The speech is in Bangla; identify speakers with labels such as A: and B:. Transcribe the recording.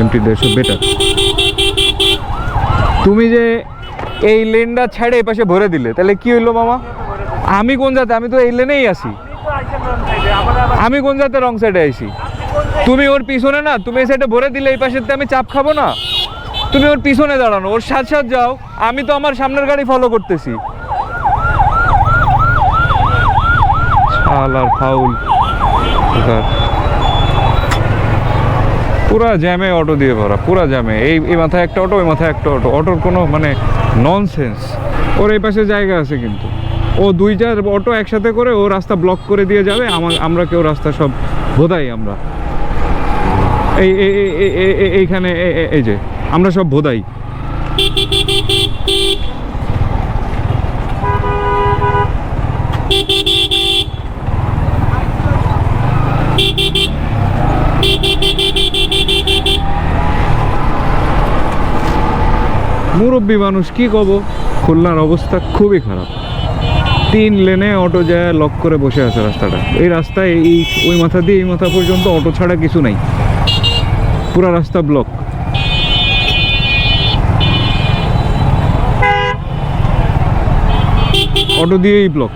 A: এমটি দেড়শো বেটার তুমি যে এই লেনটা ছেড়ে এই পাশে ভরে দিলে, তাহলে কি হইল মামা? আমি কোন জাতে? আমি তো এই লেনেই আসি আমি কোন জাতে রং সাইডে আইছি? তুমি ওর পিছনে না, তুমি এই সাইডে ভরে দিলে এই পাশেতে আমি চাপ খাব না। তুমি ওর পিছনে দাঁড়ানো, ওর সাথ সাথ যাও, আমি তো আমার সামনের গাড়ি ফলো করতেছি। শালার ফাউল? পুরা জ্যামে অটো দিয়ে ভরা, পুরা জ্যামে। এই এই মাথায় একটা অটো ওই মাথায় একটা অটো অটোর কোনো মানে ননসেন্স ওর এই পাশে জায়গা আছে কিন্তু। ও দুই চার অটো একসাথে করে ও রাস্তা ব্লক করে দিয়ে যাবে আমার আমরা কেউ রাস্তা সব বোধাই আমরা। এই, এই- এই- এই- এই- এই- এইখানে, এই- এই- এই যে, আমরা সব বোধাই মুরব্বী মানুষ, কি কব? খুলনার অবস্থা খুবই খারাপ। তিন লেনে অটো যায়, লক করে বসে আছে রাস্তাটা। এই রাস্তায়, এই, ওই মাথা দিয়ে এই মাথা পর্যন্ত অটো ছাড়া কিছু নাই। পুরো রাস্তা ব্লক অটো দিয়েই ব্লক